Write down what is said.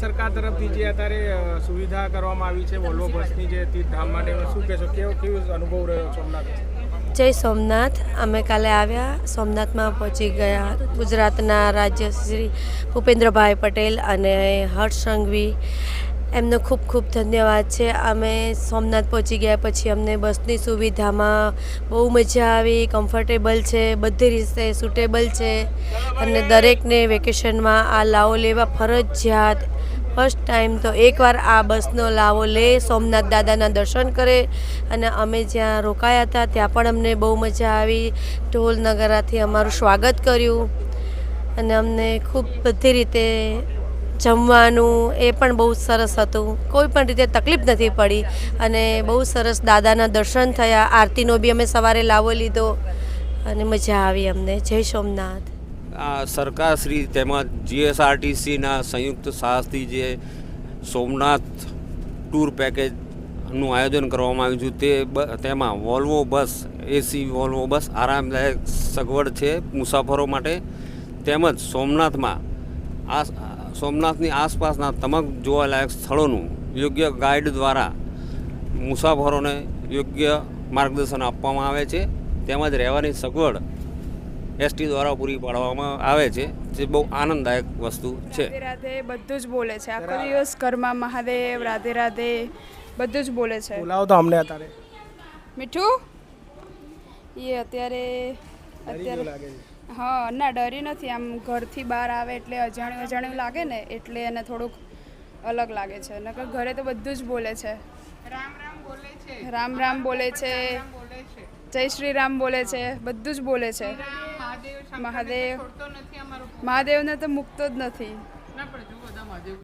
તરફથી જે અત્યારે સુવિધા કરવામાં આવી છે વોલ્વો બસની જે તીર્થધામ માટે શું કહેશો? કેવો કેવો અનુભવ રહ્યો સોમનાથ? જય સોમનાથ. અમે કાલે આવ્યા, સોમનાથમાં પહોંચી ગયા ગુજરાતના રાજ્ય શ્રી ભૂપેન્દ્રભાઈ પટેલ અને હર્ષ સંઘવી. એમનો ખૂબ ખૂબ ધન્યવાદ છે. અમે સોમનાથ પહોંચી ગયા પછી અમને બસની સુવિધામાં બહુ મજા આવી. કમ્ફર્ટેબલ છે, બધી રીતે સુટેબલ છે. અને દરેકને વેકેશનમાં આ લાવો લેવા ફરજિયાત ફર્સ્ટ ટાઈમ તો એકવાર આ બસનો લાવો લે, સોમનાથ દાદાના દર્શન કરે અને અમે જ્યાં રોકાયા હતા ત્યાં પણ અમને બહુ મજા આવી. ઢોલ નગારાથી અમારું સ્વાગત કર્યું અને અમને ખૂબ બધી રીતે જમવાનું એ પણ બહુ સરસ હતું. કોઈ પણ રીતે તકલીફ નથી પડી અને બહુ સરસ દાદાના દર્શન થયા. આરતીનો બી અમે સવારે લાવો લીધો અને મજા આવી અમને. જય સોમનાથ. આ સરકારશ્રી તેમજ જીએસઆરટીસીના સંયુક્ત સાહસથી જે સોમનાથ ટૂર પેકેજનું આયોજન કરવામાં આવ્યું છે, તે તેમાં વોલ્વો બસ, એસી વોલ્વો બસ આરામદાયક સગવડ છે મુસાફરો માટે. તેમજ સોમનાથમાં આ સોમનાથની આસપાસના તમામ જોવાલાયક સ્થળોનું યોગ્ય ગાઈડ દ્વારા મુસાફરોને યોગ્ય માર્ગદર્શન આપવામાં આવે છે. તેમજ રહેવાની સગવડ એસટી દ્વારા પૂરી પાડવામાં આવે છે જે બહુ આનંદદાયક વસ્તુ છે. રાધે રાધે બધું જ બોલે છે. આખો દિવસ ઘરમાં મહાદેવ રાધે રાધે બધું જ બોલે છે. બોલાવો તો અમને અત્યારે. મીઠું? એ અત્યારે અત્યારે હા ના ડરી નથી. આમ ઘરથી બહાર આવે એટલે અજાણ્યું અજાણ્યું લાગે ને એટલે એને થોડુંક અલગ લાગે છે. નકર ઘરે તો બધું જ બોલે છે. રામ રામ બોલે છે. જય શ્રી રામ બોલે છે. બધું જ બોલે છે. મહાદેવ મહાદેવ. મહાદેવને તો મૂકતો જ નથી.